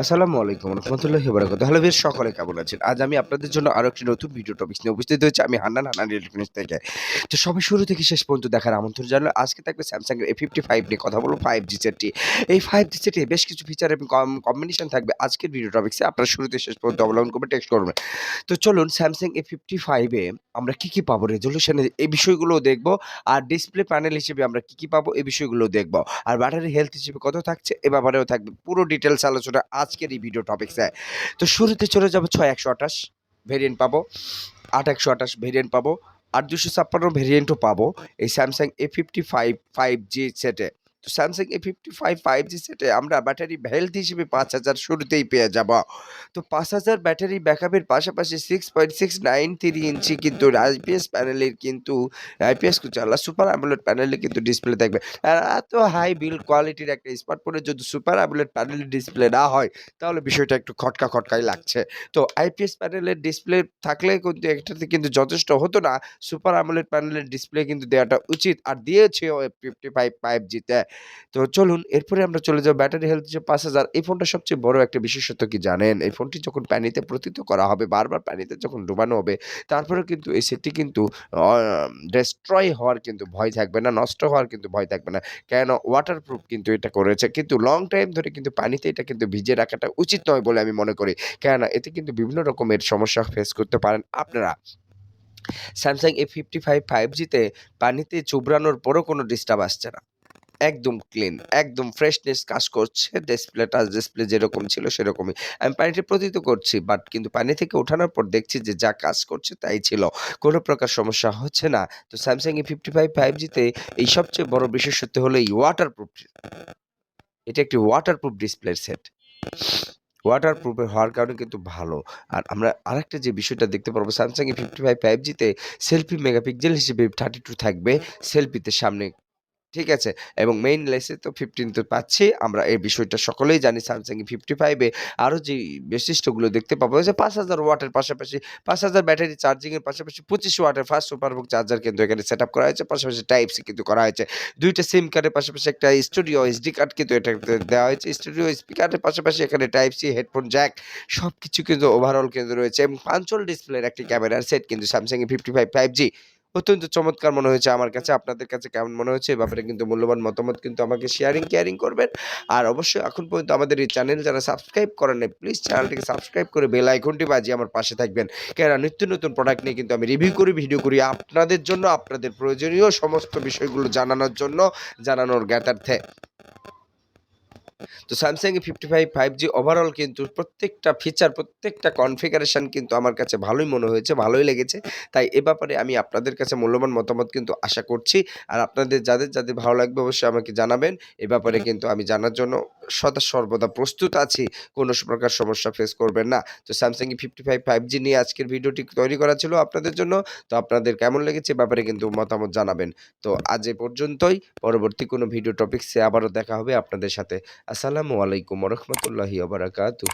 আসসালামু আলাইকুম রহমতুল্লাহি বারাকাতুহু হ্যালো বেশ সকলে কেমন আছেন? আজ আমি আপনাদের জন্য আরও একটি নতুন ভিডিও টপিক নিয়ে উপস্থিত হয়েছি। আমি হান্নান হান্নান ইলেকট্রনিক্স থেকে। তো সবাই শুরু থেকে শেষ পর্যন্ত দেখার আমন্ত্রণ জানালো। আজকে থাকবে স্যামসাংয়ের এ ফিফটি ফাইভ নিয়ে কথা বলব ফাইভ জি সেটটি এই ফাইভ জি সেটে বেশ কিছু ফিচার এবং কম্বিনেশন থাকবে আজকের ভিডিও টপিক্সে আপনারা শুরুতে শেষ পর্যন্ত অবলম্বন করবে টেক্সট করবেন। তো চলুন স্যামসাং এ ফিফটি ফাইভে আমরা কী কী পাবো? রেজলিউশনে এই বিষয়গুলোও দেখব। আর ডিসপ্লে প্যানেল হিসেবে আমরা কী কী পাবো? এই বিষয়গুলো দেখব। আর ব্যাটারি হেলথ হিসেবে কত থাকছে? এ ব্যাপারেও থাকবে পুরো ডিটেলস আলোচনা আজকের এই ভিডিও টপিক্সে তো শুরুতে চলে যাব ছয় একশো আঠাশ ভেরিয়েন্ট পাবো, আট একশো আঠাশ ভেরিয়েন্ট পাবো, আর দুশো ছাপ্পান্ন ভেরিয়েন্টও পাবো এই Samsung A fifty five five G সেটে তো Samsung A fifty five five G সেটে আমরা ব্যাটারি হেলথ হিসেবে পাঁচ হাজার শুরুতেই পেয়ে যাব। তো পাঁচ হাজার ব্যাটারি ব্যাকআপের পাশাপাশি six point six nine three inch কিন্তু আইপিএস প্যানেলের কিন্তু আইপিএস কুচালা সুপার অ্যামুলেট প্যানেলে কিন্তু ডিসপ্লে থাকবে। আর এত হাই বিল্ড কোয়ালিটির একটা স্মার্টফোনে যদি সুপার অ্যামুলেট প্যানেলের ডিসপ্লে না হয়, তাহলে বিষয়টা একটু খটকা খটকাই লাগছে। তো আইপিএস প্যানেলের ডিসপ্লে থাকলে কিন্তু একটাতে কিন্তু যথেষ্ট হতো না সুপার অ্যামুলেট প্যানেলের ডিসপ্লে কিন্তু দেওয়াটা উচিত। আর দিয়েছে ফিফটি ফাইভ ফাইভ জিতে তো চলুন, এরপরে আমরা চলে যাব ব্যাটারি হেলথ যে পাঁচ হাজার। এই ফোনটা সবচেয়ে বড় একটা বিশেষত্ব কি জানেন? এই ফোনটি যখন পানিতে প্রতীত করা হবে, বারবার পানিতে যখন ডুবানো হবে, তারপরেও কিন্তু এই সেটটি কিন্তু ডেস্ট্রয় হওয়ার কিন্তু ভয় থাকবে না, নষ্ট হওয়ার কিন্তু ভয় থাকবে না। কেন? ওয়াটারপ্রুফ কিন্তু এটা করেছে। কিন্তু লং টাইম ধরে কিন্তু পানিতে এটা কিন্তু ভিজে রাখাটা উচিত নয় বলে আমি মনে করি। কেননা এতে কিন্তু বিভিন্ন রকমের সমস্যা ফেস করতে পারেন আপনারা। Samsung A fifty five five জিতে পানিতে চুবড়ানোর পরও কোনো ডিস্টার্ব আসছে না। একদম ক্লিন একদম ফ্রেশনেস কাজ করছে ডিসপ্লে টাচ ডিসপ্লে যেরকম ছিল সেরকমই। আমি পানিতে প্রতীত করছি বাট কিন্তু পানি থেকে ওঠানোর পর দেখছি যে যা কাজ করছে তাই ছিল। কোনো প্রকার সমস্যা হচ্ছে না। তো Samsung A fifty five five জিতে এই সবচেয়ে বড় বিশেষত্ব হলো এই ওয়াটারপ্রুফ এটা একটি ওয়াটারপ্রুফ ডিসপ্লের সেট ওয়াটারপ্রুফ হওয়ার কারণে কিন্তু ভালো। আর আমরা আরেকটা যে বিষয়টা দেখতে পারব Samsung A fifty five five জিতে সেলফি মেগাপিক্সেল হিসেবে থার্টি টু থাকবে সেলফিতে সামনে ঠিক আছে? এবং মেইন লেসে তো ফিফটিন তো পাচ্ছি। আমরা এই বিষয়টা সকলেই জানি স্যামসাং ফিফটি ফাইভে আরও যে বৈশিষ্ট্যগুলো দেখতে পাবো যে পাঁচ হাজার ওয়াটের পাশাপাশি, পাঁচ হাজার ব্যাটারি চার্জিংয়ের পাশাপাশি পঁচিশ ওয়াটের ফাস্ট সুপারবুক চার্জার কিন্তু এখানে সেট আপ করা হয়েছে। পাশাপাশি টাইপ সি কিন্তু করা হয়েছে। দুইটা সিম কার্ডের পাশাপাশি একটা স্টুডিও এসডি কার্ড কিন্তু এটা দেওয়া হয়েছে। স্টুডিও স্পিকারের পাশাপাশি এখানে টাইপ সি হেডফোন জ্যাক সব কিছু কিন্তু ওভারঅল কিন্তু রয়েছে। এবং পাঞ্চল ডিসপ্লের একটি ক্যামেরার সেট কিন্তু Samsung fifty five five G অত্যন্ত চমৎকার মনে হয়েছে আমার কাছে। আপনাদের কাছে কেমন মনে হয়েছে? এ ব্যাপারে কিন্তু মূল্যবান মতামত কিন্তু আমাকে শেয়ারিং কেয়ারিং করবেন। আর অবশ্যই এখন পর্যন্ত আমাদের এই চ্যানেল যারা সাবস্ক্রাইব করেন নাই প্লিজ চ্যানেলটিকে সাবস্ক্রাইব করে বেল আইকনটি বাজিয়ে আমার পাশে থাকবেন। কেননা নিত্য নতুন প্রোডাক্ট নিয়ে কিন্তু আমি রিভিউ করি ভিডিও করি। আপনাদের জন্য, আপনাদের প্রয়োজনীয় সমস্ত বিষয়গুলো জানানোর জন্য, জানানোর জ্ঞাতার্থে তো Samsung A fifty five five G overall কিন্তু প্রত্যেকটা ফিচার প্রত্যেকটা কনফিগারেশন কিন্তু আমার কাছে ভালোই মনে হয়েছে ভালোই লেগেছে। তাই এ ব্যাপারে আমি আপনাদের কাছে মূল্যবান মতামত কিন্তু আশা করছি। আর আপনাদের যাদের যাদের ভালো লাগবে অবশ্যই আমাকে জানাবেন। এ ব্যাপারে কিন্তু আমি জানার জন্য সদা সর্বদা প্রস্তুত আছি, কোনো প্রকার সমস্যা ফেস করবেন না। তো Samsung fifty five five G নিয়ে আজকের ভিডিওটি তৈরি করা ছিল আপনাদের জন্য। তো আপনাদের কেমন লেগেছে ব্যাপারে কিন্তু মতামত জানাবেন। তো আজ এ পর্যন্তই, পরবর্তী কোনো ভিডিও টপিক্সে আবারও দেখা হবে আপনাদের সাথে। আসসালামু আলাইকুম রহমতুল্লাহি আবরাকাতু